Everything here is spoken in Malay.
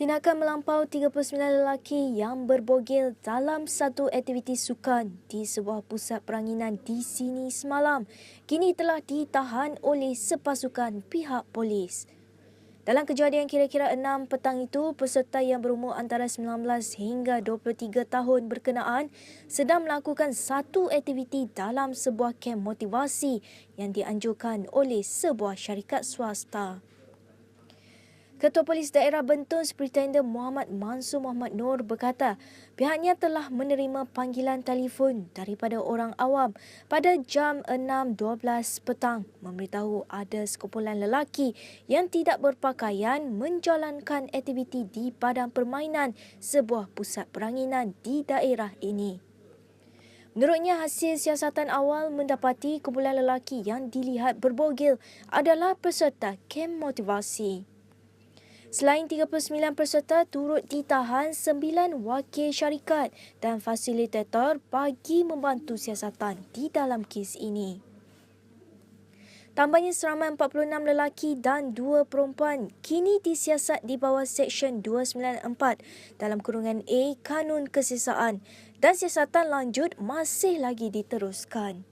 Tindakan melampau 39 lelaki yang berbogel dalam satu aktiviti sukan di sebuah pusat peranginan di sini semalam kini telah ditahan oleh sepasukan pihak polis. Dalam kejadian kira-kira 6 petang itu, peserta yang berumur antara 19 hingga 23 tahun berkenaan sedang melakukan satu aktiviti dalam sebuah kem motivasi yang dianjurkan oleh sebuah syarikat swasta. Ketua Polis Daerah Bentun Superintendent Muhammad Mansur Muhammad Nur berkata pihaknya telah menerima panggilan telefon daripada orang awam pada jam 6.12 petang memberitahu ada sekumpulan lelaki yang tidak berpakaian menjalankan aktiviti di padang permainan sebuah pusat peranginan di daerah ini. Menurutnya, hasil siasatan awal mendapati kumpulan lelaki yang dilihat berbogil adalah peserta kem motivasi. Selain 39 peserta turut ditahan 9 wakil syarikat dan fasilitator bagi membantu siasatan di dalam kes ini. Tambahnya seramai 46 lelaki dan 2 perempuan kini disiasat di bawah Seksyen 294 dalam kurungan A Kanun Kesesaan dan siasatan lanjut masih lagi diteruskan.